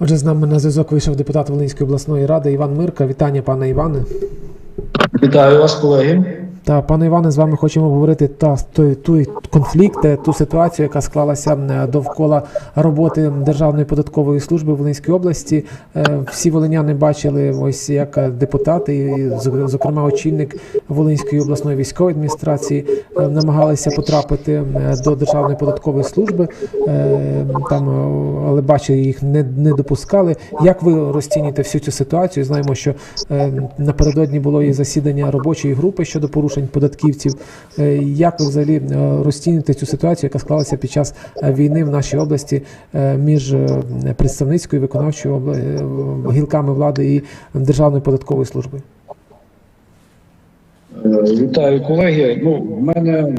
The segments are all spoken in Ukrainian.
Отже, з нами на зв'язок вийшов депутат Волинської обласної ради Іван Мирка. Вітання, пане Іване. Вітаю вас, колеги. Та пане Іване, з вами хочемо обговорити та той той конфлікт, ту ситуацію, яка склалася довкола роботи Державної податкової служби в Волинській області. Е, Всі волиняни бачили, ось як депутати, і, зокрема очільник Волинської обласної військової адміністрації, е, намагалися потрапити до Державної податкової служби. Е, Там, але бачили, їх не, не допускали. Як ви розцінюєте всю цю ситуацію? Знаємо, що напередодні було і засідання робочої групи щодо порушень податківців. Е, Як взагалі е, розцінюєте цю ситуацію, яка склалася під час е, війни в нашій області між представницькою виконавчою гілками влади і Державною податковою службою? Вітаю, колеги. Ну, в мене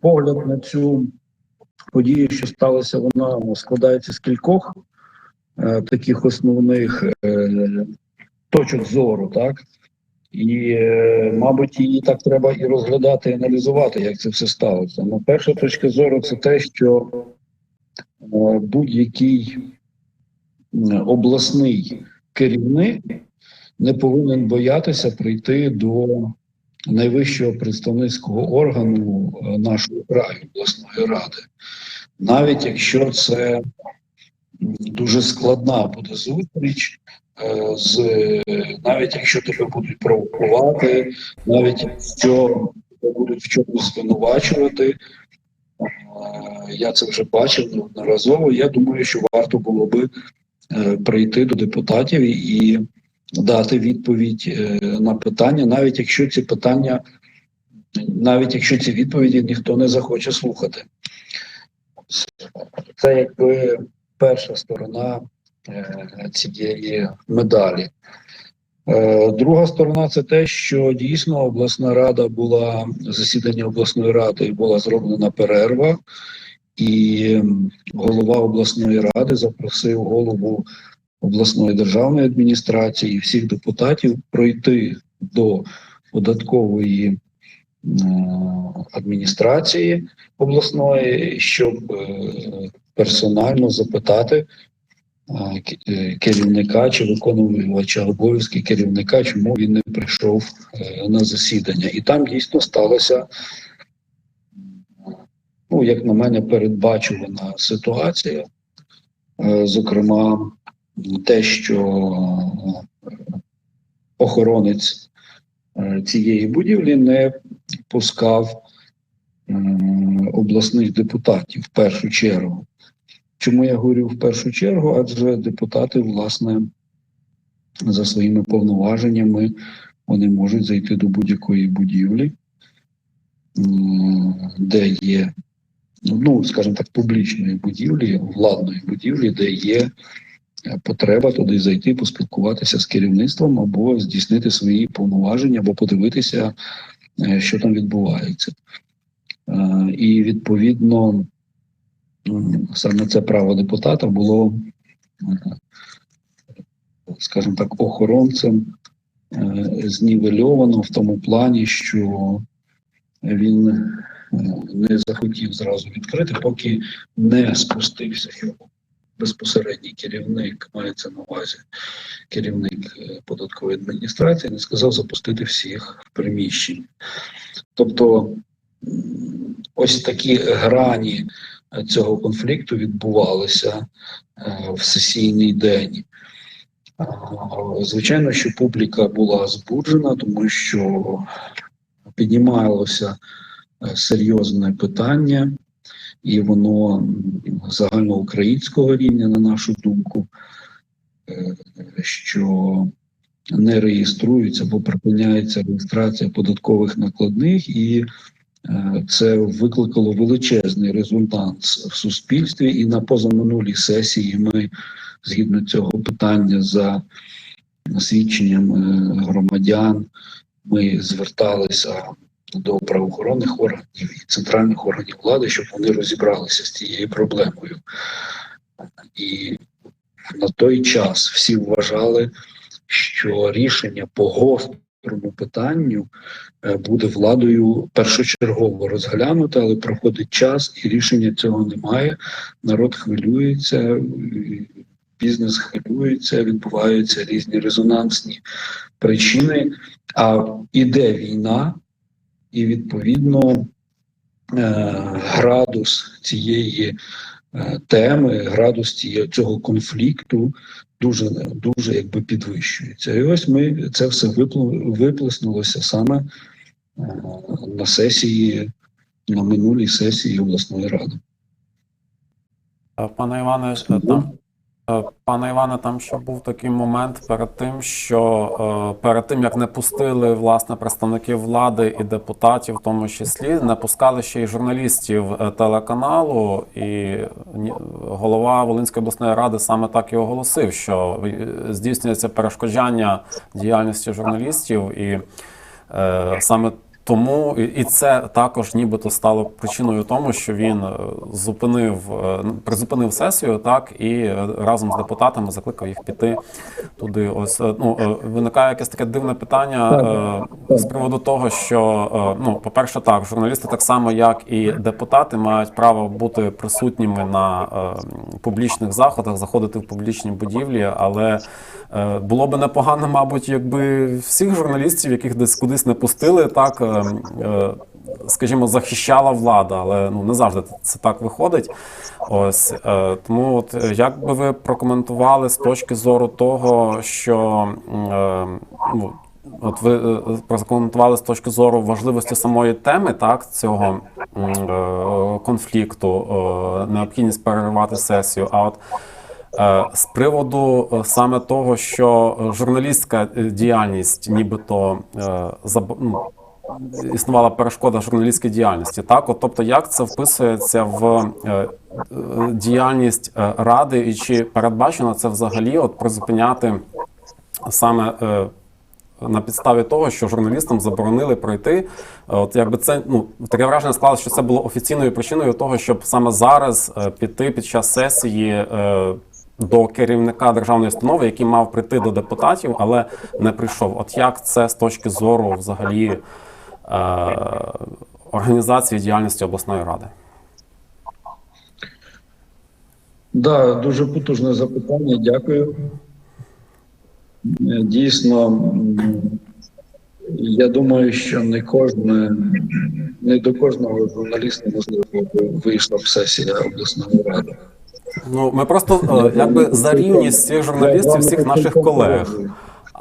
погляд на цю подію, що сталося, вона складається з кількох таких основних точок зору, так? І, е, мабуть, її так треба і розглядати, і аналізувати, як це все сталося. Ну, перша точка зору це те, що е, будь-який обласний керівник не повинен боятися прийти до найвищого представницького органу е, нашої краю, обласної ради, навіть якщо це дуже складна буде зустріч, з навіть якщо тебе будуть провокувати, навіть якщо тебе будуть в чомусь звинувачувати. Е, Я це вже бачив неодноразово. Я думаю, що варто було би е, прийти до депутатів і дати відповідь е, на питання, навіть якщо ці питання, навіть якщо ці відповіді ніхто не захоче слухати. Це якби перша сторона е, цієї медалі. Е, Друга сторона це те, що дійсно обласна рада була засідання обласної ради була зроблена перерва, і голова обласної ради запросив голову обласної державної адміністрації і всіх депутатів пройти до податкової е, адміністрації обласної, щоб е, персонально запитати е, е, керівника чи виконувача обов'язки керівника, чому він не прийшов е, на засідання. І там дійсно сталося, ну, як на мене, передбачувана ситуація. Е, Зокрема, те, що е, охоронець е, цієї будівлі не пускав е, обласних депутатів в першу чергу. Чому я говорю в першу чергу? Адже депутати, власне, за своїми повноваженнями вони можуть зайти до будь-якої будівлі, де є, ну, скажімо так, публічної будівлі, владної будівлі, де є потреба туди зайти, поспілкуватися з керівництвом або здійснити свої повноваження, або подивитися, е, що там відбувається. Е, І відповідно саме це право депутата було, е, скажімо так, охоронцем е, знівельовано в тому плані, що він е, не захотів зразу відкрити, поки не спустився його безпосередній керівник, мається на увазі керівник податкової адміністрації, не сказав запустити всіх в приміщення. Тобто ось такі грані цього конфлікту відбувалися е, в сесійний день. Звичайно, що публіка була збуджена, тому що піднімалося е, серйозне питання, і воно загальноукраїнського рівня, на нашу думку, е, що не реєструється або припиняється реєстрація податкових накладних, і це викликало величезний резонанс в суспільстві. І на позаминулій сесії ми, згідно цього питання, за свідченням е, громадян, ми зверталися до правоохоронних органів і центральних органів влади, щоб вони розібралися з цією проблемою. І на той час всі вважали, що рішення по гос- гострому питанню е, буде владою першочергово розглянуте, але проходить час і рішення цього немає. Народ хвилюється, бізнес хвилюється, відбуваються різні резонансні причини. А іде війна, і відповідно е, градус цієї е, теми, градус цього конфлікту дуже дуже якби підвищується. І ось ми це все виплеснулося саме е, на сесії, на минулій сесії обласної ради. Пане Іване, там, пане Іване, там ще був такий момент перед тим, що е, перед тим як не пустили власне представників влади і депутатів, в тому числі, не пускали ще й журналістів е, телеканалу, і голова Волинської обласної ради саме так і оголосив, що е, здійснюється перешкоджання діяльності журналістів, і е, саме тому і це також нібито стало причиною тому, що він е, зупинив е, призупинив сесію, так і е, разом з депутатами закликав їх піти туди. Ось ну виникає якесь таке дивне питання е, з приводу того, що ну, по-перше, так, журналісти так само, як і депутати, мають право бути присутніми на публічних заходах, заходити в публічні будівлі, але Було би непогано, мабуть, якби всіх журналістів, яких десь кудись не пустили, так е, е, скажімо, захищала влада, але ну не завжди це так виходить. Ось е, тому, от е, як би ви прокоментували з точки зору того, що е, ну, От ви е, прокоментували з точки зору важливості самої теми, так цього е, конфлікту, е, необхідність переривати сесію. А от Е, З приводу е, саме того, що е, журналістська е, діяльність, нібито е, заб- ну, існувала перешкода журналістській діяльності, так от, тобто, як це вписується в е, е, діяльність е, ради, і чи передбачено це взагалі от призупиняти саме е, на підставі того, що журналістам заборонили пройти. От якби це ну таке враження склалося, що це було офіційною причиною того, щоб саме зараз е, піти під час сесії. До керівника державної установи, який мав прийти до депутатів, але не прийшов. От як це з точки зору взагалі е, організації діяльності обласної ради? Да, дуже потужне запитання. Дякую. Е, Дійсно, я думаю, що не кожне, не до кожного журналіста можливо вийшла б сесія обласної ради. Ну ми просто е, якби за рівність всіх журналістів, всіх наших колег.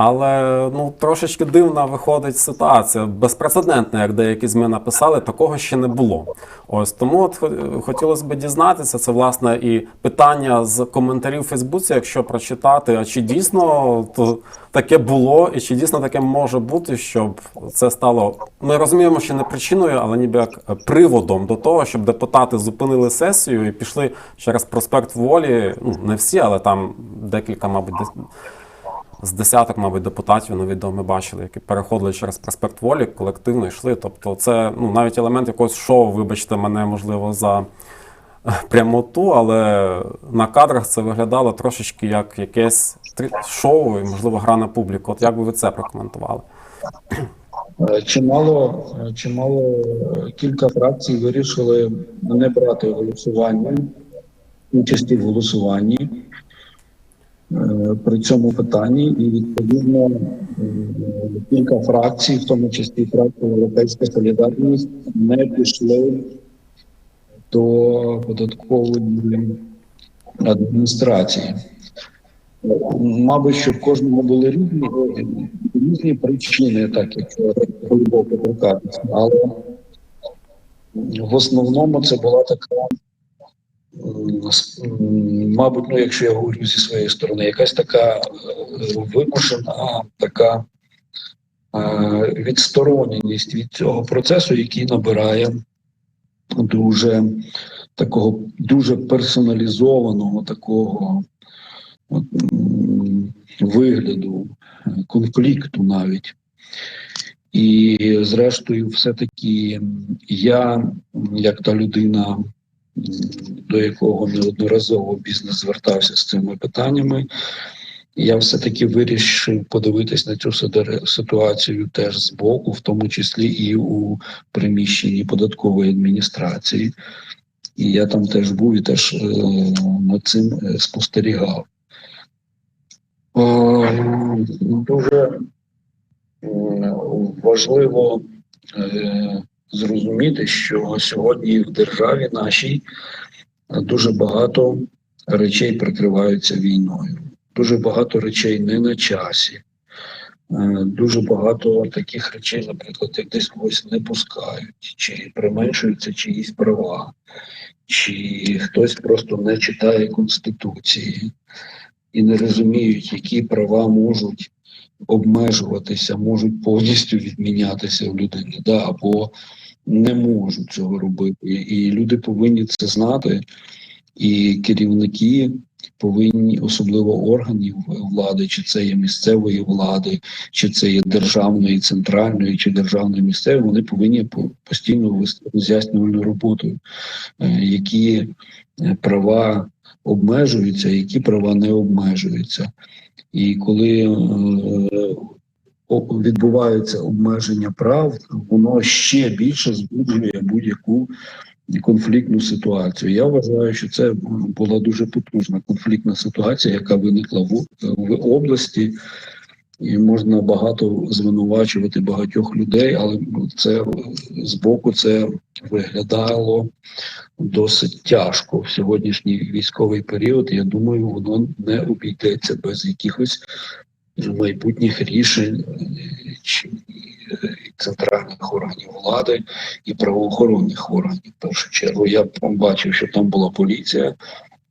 Але ну трошечки дивна виходить ситуація, безпрецедентна, як деякі ЗМІ написали, такого ще не було. Ось тому от хотілося б дізнатися. Це власне і питання з коментарів в Фейсбуці, якщо прочитати, а чи дійсно то таке було, і чи дійсно таке може бути, щоб це стало. Ми розуміємо, що не причиною, але ніби як приводом до того, щоб депутати зупинили сесію і пішли через проспект Волі. Ну не всі, але там декілька, мабуть, з десяток, мабуть, депутатів ми бачили, які переходили через проспект Волі, колективно йшли. Тобто, це ну навіть елемент якогось шоу, вибачте мене, можливо, за е, прямоту, але на кадрах це виглядало трошечки як якесь шоу і, можливо, гра на публіку. От як би ви це прокоментували? Е, Чимало, е, чимало кілька фракцій вирішили не брати голосування, участі в голосуванні при цьому питанні, і відповідно е, кілька фракцій, в тому числі фракція Європейська Солідарність, не пішли до податкової адміністрації. Мабуть, що в кожному були різні, різні причини, так як глибоко торкатися. Але в основному це була така, мабуть, ну, якщо я говорю зі своєї сторони, якась така е, вимушена, така е, відстороненість від цього процесу, який набирає дуже такого дуже персоналізованого такого вигляду, конфлікту навіть. І, зрештою, все-таки я, як та людина, до якого неодноразово бізнес звертався з цими питаннями, Я все-таки вирішив подивитись на цю ситуацію теж збоку, в тому числі і у приміщенні податкової адміністрації. І я там теж був і теж е, над цим е, спостерігав. Е, дуже важливо е, зрозуміти, що сьогодні в державі нашій дуже багато речей прикриваються війною. Дуже багато речей не на часі. Е, Дуже багато таких речей, наприклад, як десь когось не пускають, чи применшуються чиїсь права, чи хтось просто не читає Конституції і не розуміють, які права можуть обмежуватися, можуть повністю відмінятися в людини, да, або не можуть цього робити. І люди повинні це знати, і керівники повинні, особливо органів влади, чи це є місцевої влади, чи це є державної, центральної, чи державної місцевої, вони повинні постійно вести роз'яснювальну роботу, е, які е, права обмежуються, які права не обмежуються. І коли е, відбуваються обмеження прав, воно ще більше збуджує будь-яку конфліктну ситуацію. Я вважаю, що це була дуже потужна конфліктна ситуація, яка виникла в, в області. І можна багато звинувачувати багатьох людей, але це з боку це виглядало досить тяжко в сьогоднішній військовий період. Я думаю, воно не обійдеться без якихось майбутніх рішень центральних органів влади і правоохоронних органів. В першу чергу я бачив, що там була поліція.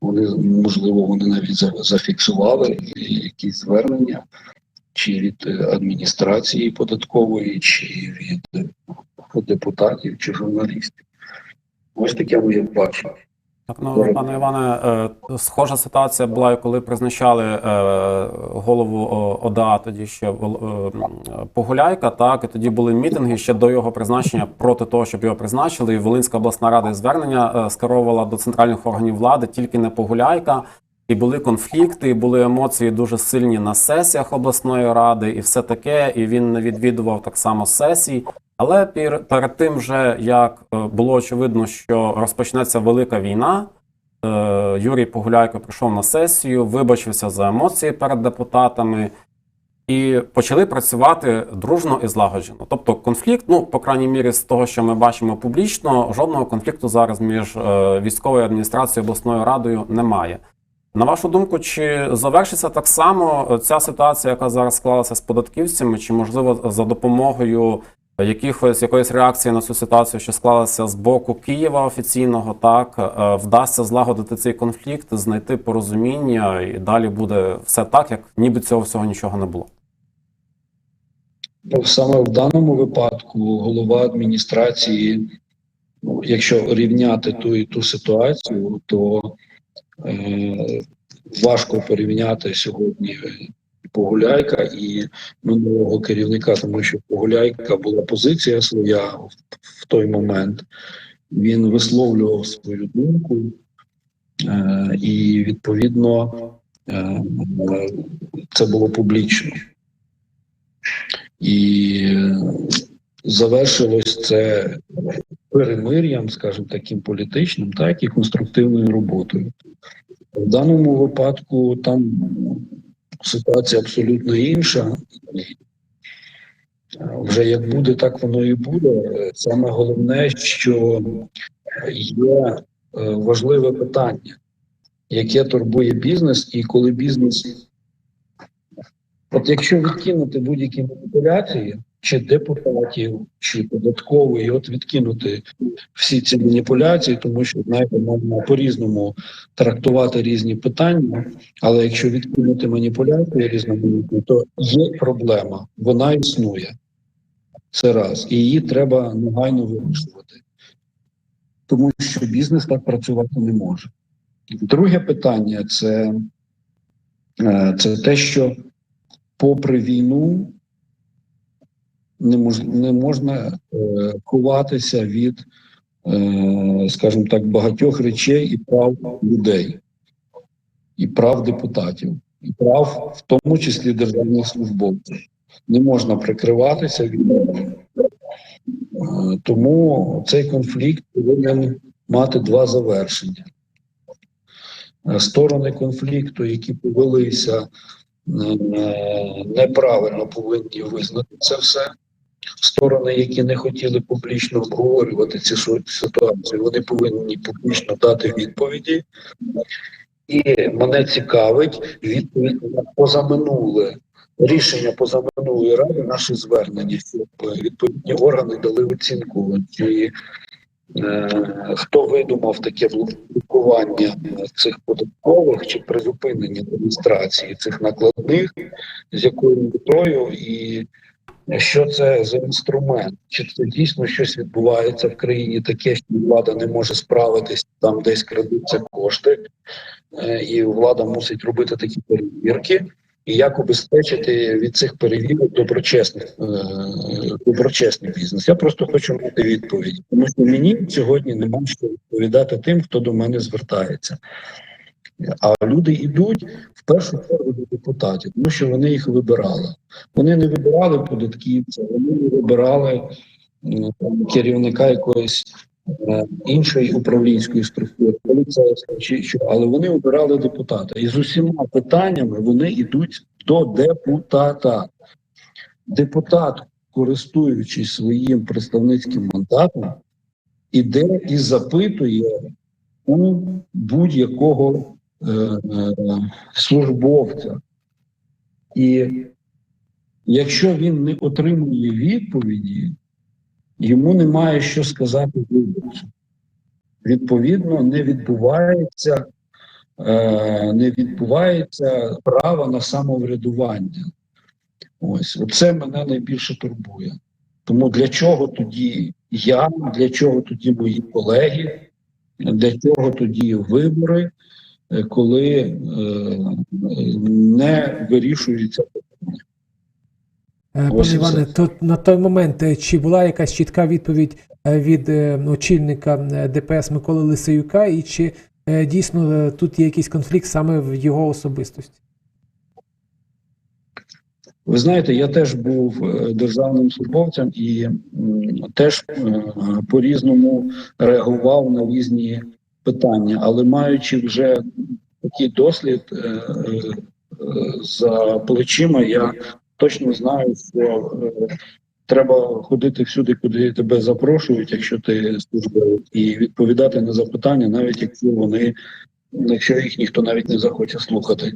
Вони можливо вони навіть зафіксували якісь звернення чи від е, адміністрації податкової, чи від е, депутатів, чи журналістів. Ось таке моє бачення. Так, ну, пане Іване, е, схожа ситуація була, коли призначали е, голову ОДА, тоді ще е, Погуляйка, так, і тоді були мітинги ще до його призначення проти того, щоб його призначили. І Волинська обласна рада звернення е, скеровувала до центральних органів влади тільки не Погуляйка. І були конфлікти, і були емоції дуже сильні на сесіях обласної ради, і все таке. І він не відвідував так само сесій. Але перед тим, вже як е, було очевидно, що розпочнеться велика війна, е, Юрій Погуляйко прийшов на сесію, вибачився за емоції перед депутатами і почали працювати дружно і злагоджено. Тобто конфлікт, ну по крайній мірі, з того, що ми бачимо публічно, жодного конфлікту зараз між е, військовою адміністрацією і обласною радою немає. На вашу думку, чи завершиться так само ця ситуація, яка зараз склалася з податківцями, чи можливо за допомогою якихось якоїсь реакції на цю ситуацію, що склалася з боку Києва офіційного, так е, вдасться злагодити цей конфлікт, знайти порозуміння, і далі буде все так, як ніби цього всього нічого не було. Ну, Саме в даному випадку голова адміністрації, ну, якщо рівняти ту і ту ситуацію, то е, важко порівняти сьогодні Погуляйка і минулого керівника, тому що Погуляйка була позиція своя в, в той момент. Він висловлював свою думку, е, і відповідно е, це було публічно. І завершилось це перемир'ям, скажімо, таким політичним, так і конструктивною роботою. В даному випадку там ситуація абсолютно інша. Вже як буде, так воно і буде. Саме головне, що є е, важливе питання, яке турбує бізнес, і коли бізнес От якщо відкинути будь-які маніпуляції, чи депутатів, чи податкової, от відкинути всі ці маніпуляції, тому що знаєте, можна по-різному трактувати різні питання, але якщо відкинути маніпуляції різноманітні, то є проблема, вона існує. Це раз, і її треба негайно вирішувати, тому що бізнес так працювати не може. Друге питання це, е, це те, що попри війну не, мож, не можна е, ховатися від, е, скажімо так, багатьох речей і прав людей, і прав депутатів. і прав, в тому числі державних службовців. Не можна прикриватися війною. Е, Тому цей конфлікт повинен мати два завершення. Е, Сторони конфлікту, які повелися е, неправильно, повинні визнати це все. Сторони, які не хотіли публічно обговорювати ці су- ситуації, вони повинні публічно дати відповіді. І мене цікавить відповідь на позаминуле рішення позаминулої ради, наші звернення, щоб відповідні органи дали оцінку, чи е, хто видумав таке блокування цих податкових чи призупинення адміністрації цих накладних, з якою метою і що це за інструмент? Чи це дійсно щось відбувається в країні таке, що влада не може справитись, там десь крадуться кошти, е, і влада мусить робити такі перевірки. І як обезпечити від цих перевірок доброчесний, е, доброчесний бізнес? Я просто хочу мати відповідь, тому що мені сьогодні нема що відповідати тим, хто до мене звертається. А люди йдуть першу чергу до депутатів, тому що вони їх вибирали. Вони не вибирали податківця, вони не вибирали там, керівника якоїсь е, іншої управлінської структури, поліцейської чи що, але вони обирали депутата. І з усіма питаннями вони йдуть до депутата. Депутат, користуючись своїм представницьким мандатом, іде і запитує у будь-якого службовця. І якщо він не отримує відповіді, йому немає що сказати виборцю. Відповідно, не відбувається, е, не відбувається право на самоврядування. Ось це мене найбільше турбує. Тому для чого тоді я, для чого тоді мої колеги, для чого тоді вибори, е, коли е, не вирішуються питання? Е, Пане Іване, то на той момент е, чи була якась чітка відповідь е, від е, очільника е, ДПС Миколи Лисеюка, і чи е, дійсно е, тут є якийсь конфлікт саме в його особистості? Ви знаєте, я теж був е, державним службовцем і теж е, по-різному реагував на різні питання, але маючи вже такий дослід е, е, за плечима, я точно знаю, що е, треба ходити всюди, куди тебе запрошують, якщо ти службовець, і відповідати на запитання, навіть якщо вони, якщо їх ніхто навіть не захоче слухати.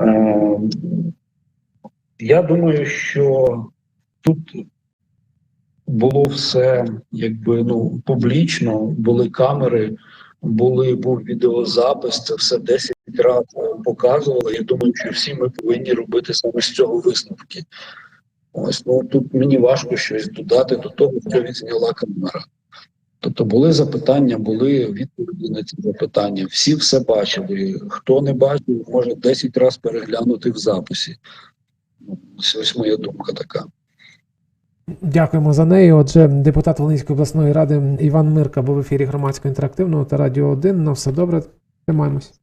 Е, я думаю, що тут було все якби ну публічно, були камери, були був відеозапис, це все 10 разів показували. Я думаю, що всі ми повинні робити саме з цього висновки. Ось ну тут мені важко щось додати до того, що відзняла камера. Тобто були запитання, були відповіді на ці запитання. Всі все бачили. Хто не бачив, може 10 разів переглянути в записі. Ось, ось моя думка така. Дякуємо за неї. Отже, депутат Волинської обласної ради Іван Мирка був в ефірі громадського інтерактивного та радіо 1. На все добре. Тримаємось.